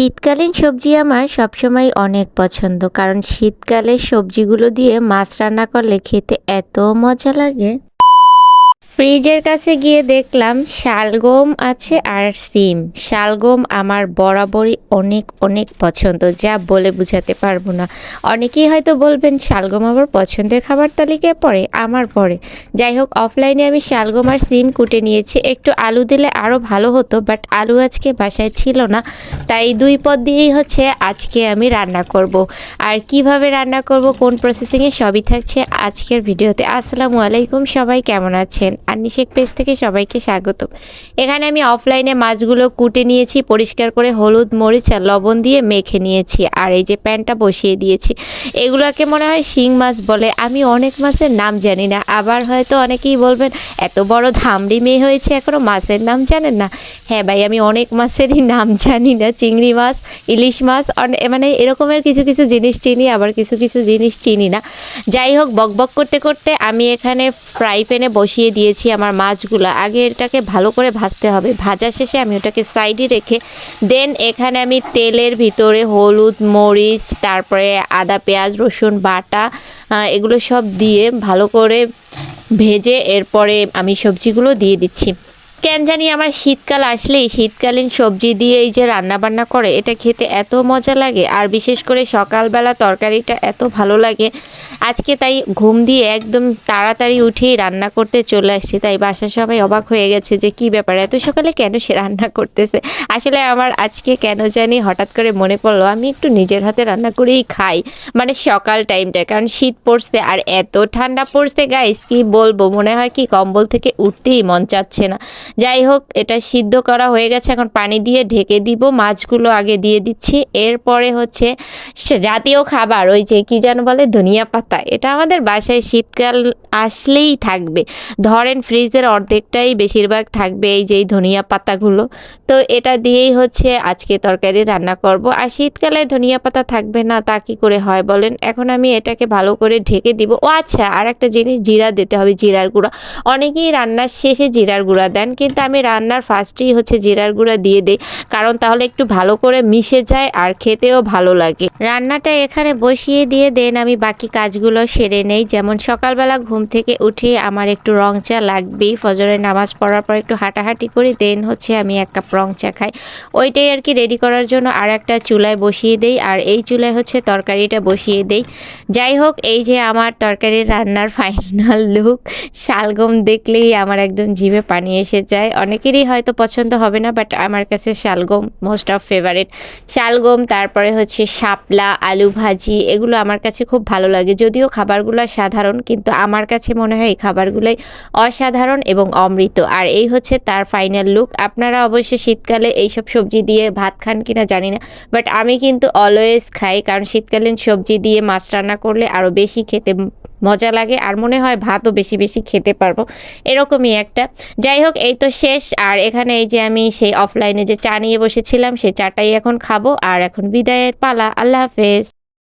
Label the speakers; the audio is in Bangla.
Speaker 1: শীতকালীন সবজি আমার সবসময় অনেক পছন্দ, কারণ শীতকালে সবজিগুলো দিয়ে মাছ রান্না করলে খেতে এত মজা লাগে। ফ্রিজের কাছে গিয়ে দেখলাম শালগম আছে আর সিম। শালগম আমার বরাবরই অনেক অনেক পছন্দ, যা বলে বুঝাতে পারব না। অনেকেই হয়তো বলবেন, শালগম আমার পছন্দের খাবার তালিকায় পড়ে, আমার পড়ে। যাই হোক অফলাইনে আমি শালগম আর সিম কুটে নিয়েছি। একটু আলু দিলে আরও ভালো হতো বাট আলু আজকে বাসায় ছিল না। তাই দুই পদ দিয়েই হচ্ছে আজকে আমি রান্না করব। আর কীভাবে রান্না করব, কোন প্রসেসিংয়ে সবই থাকছে আজকের ভিডিওতে। আসসালামু আলাইকুম, সবাই কেমন আছেন? আর নিশেক পেজ থেকে সবাইকে স্বাগত এখানে আমি অফলাইনে মাছগুলো কুটে নিয়েছি, পরিষ্কার করে হলুদ, মরিচ আর লবণ দিয়ে মেখে নিয়েছি। আর এই যে প্যানটা বসিয়ে দিয়েছি, এগুলোকে মনে হয় শিং মাছ বলে। আমি অনেক মাছের নাম জানি না, আবার হয়তো অনেকেই বলবেন, এত বড় ধামড়ি মেয়ে হয়েছে এখনও মাছের নাম জানেন না? হ্যাঁ ভাই, আমি অনেক মাছেরই নাম জানি না, চিংড়ি মাছ, ইলিশ মাছ মানে এরকমের কিছু কিছু জিনিস চিনি, আবার কিছু কিছু জিনিস চিনি না। যাই হোক বকবক করতে করতে আমি এখানে ফ্রাই প্যানে বসিয়ে দিয়েছি। আমার মাছগুলো। আগে এটাকে ভালো করে ভাজতে হবে। ভাজা শেষে আমি ওটাকে সাইডে রেখে, দেন এখানে আমি তেলের ভিতরে হলুদ, মরিচ, তারপরে আদা, পেঁয়াজ, রসুন, বাটা এগুলো সব দিয়ে ভালো করে ভেজে এরপরে আমি সবজিগুলো দিয়ে দিচ্ছি। কেন জানি আমার শীতকাল আসলেই, শীতকালীন সবজি দিয়ে এই যে রান্না বান্না করে, এটা খেতে এত মজা লাগে। আর বিশেষ করে সকালবেলা তরকারিটা এত ভালো লাগে আজকে তাই ঘুম দিয়ে একদম তাড়াতাড়ি উঠেই রান্না করতে চলে আসছি। তাই বাসার সবাই অবাক হয়ে গেছে যে কি ব্যাপার, এত সকালে কেন সে রান্না করতেছে? আসলে আমার আজকে কেন জানি হঠাৎ করে মনে পড়ল, আমি একটু নিজের হাতে রান্না করেই খাই। মানে সকাল টাইমটা, কারণ শীত পড়ছে আর এত ঠান্ডা পড়ছে গাইস কি বলব? মনে হয় কি কম্বল থেকে উঠতেই মন চাচ্ছে না। যাই হোক, এটা সিদ্ধ করা হয়ে গেছে, এখন পানি দিয়ে ঢেকে দিব, মাছগুলো আগে দিয়ে দিচ্ছি। এরপরে হচ্ছে জাতীয় খাবার, ওই যে কি যেন বলে, ধনিয়া পাতা এটা আমাদের বাসায় শীতকাল আসলেই থাকবে। ধরেন ফ্রিজের অর্ধেকটাই বেশিরভাগ থাকবে এই যে এই ধনিয়া পাতাগুলো। তো এটা দিয়েই হচ্ছে আজকে তরকারি রান্না করব। আর শীতকালে ধনিয়া পাতা থাকবে না, তা কি করে হয় বলেন? এখন আমি এটাকে ভালো করে ঢেকে দিব। ও আচ্ছা আর একটা জিনিস, জিরা দিতে হবে, জিরার গুঁড়া। অনেকেই রান্নার শেষে জিরার গুঁড়া দেন, কিন্তু আমি রান্নার ফার্স্টেই হচ্ছে জিরার গুঁড়া দিয়ে দিই। কারণ তাহলে একটু ভালো করে মিশে যায় আর খেতেও ভালো লাগে। রান্নাটা এখানে বসিয়ে দিয়ে দেন আমি বাকি কাজগুলো সেরে নেই। যেমন সকালবেলা ঘুম থেকে উঠে আমার একটু রং চা লাগবেই। ফজরের নামাজ পড়ার পর একটু হাঁটাহাঁটি করি দেন হচ্ছে আমি এক কাপ রং চা খাই। ওইটাই আর কি রেডি করার জন্য আর একটা চুলায় বসিয়ে দেই। আর এই চুলায় হচ্ছে তরকারিটা বসিয়ে দেই। যাই হোক, এই যে আমার তরকারির রান্নার ফাইনাল লুক শালগম দেখলেই আমার একদম জিভে পানি এসে যায়। অনেকেরই হয়তো পছন্দ হবে না বাট আমার কাছে শালগম মোস্ট অফ ফেভারিট শালগম, তারপরে হচ্ছে শাপলা, আলু ভাজি, এগুলো আমার কাছে খুব ভালো লাগে। যদিও খাবারগুলো সাধারণ, কিন্তু আমার কাছে মনে হয় এই খাবারগুলোই অসাধারণ এবং অমৃত। আর এই হচ্ছে তার ফাইনাল লুক আপনারা অবশ্যই শীতকালে এইসব সবজি দিয়ে ভাত খান কিনা জানি না বাট আমি কিন্তু অলওয়েজ খাই, কারণ শীতকালীন সবজি দিয়ে মাছ রান্না করলে আরও বেশি খেতে মজা লাগে, আর মনে হয় ভাতও বেশি বেশি খেতে পারব। এরকমই একটা। যাই হোক, এই তো শেষ। আর এখানে এই যে আমি সেই অফলাইনে যে চা নিয়ে বসেছিলাম, সেই চাটাই এখন খাব। আর এখন বিদায়ের পালা। আল্লাহ হাফেজ।